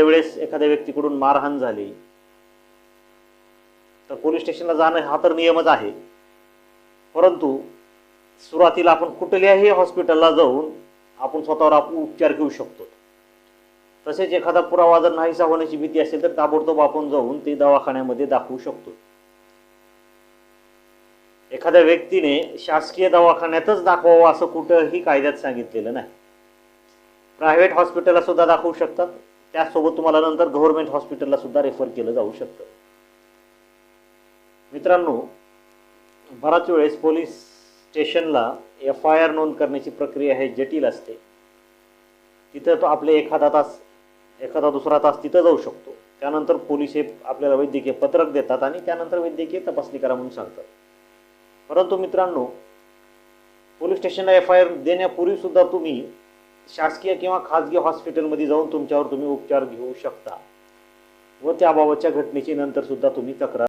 एखाद्या वेळेस एखाद्या व्यक्तीकडून मारहाण झाली तर पोलीस स्टेशनला जाणं हा तर नियमच आहे. परंतु सुरुवातीला आपण कुठल्याही हॉस्पिटलला जाऊन आपण स्वतःवर आप उपचार घेऊ शकतो. तसेच एखादा पुरावा जर नाहीसा होण्याची भीती असेल तर ताबडतोब आपण जाऊन ते दवाखान्यामध्ये दाखवू शकतो. एखाद्या व्यक्तीने शासकीय दवाखान्यातच दाखवावं असं कुठंही कायद्यात सांगितलेलं नाही. प्रायव्हेट हॉस्पिटलला सुद्धा दाखवू शकतात. त्याचसोबत तुम्हाला नंतर गव्हर्नमेंट हॉस्पिटलला सुद्धा रेफर केलं जाऊ शकतं. मित्रांनो बराच वेळेस पोलीस स्टेशनला एफ आय आर नोंद करण्याची प्रक्रिया हे जटिल असते. तिथं तो आपले एखादा तास एखादा दुसरा तास तिथं जाऊ शकतो. त्यानंतर पोलीस हे आपल्याला वैद्यकीय पत्रक देतात आणि त्यानंतर वैद्यकीय तपासणी करा म्हणून सांगतात. परंतु मित्रांनो पोलीस स्टेशनला एफ आय आर देण्यापूर्वीसुद्धा तुम्ही शासकीय किंवा खाजगी हॉस्पिटलमध्ये जाऊन तुमच्यावर तुम्ही उपचार घेऊ शकता. व त्याबाबतच्या घटनेची नंतर सुद्धा तुम्ही तक्रार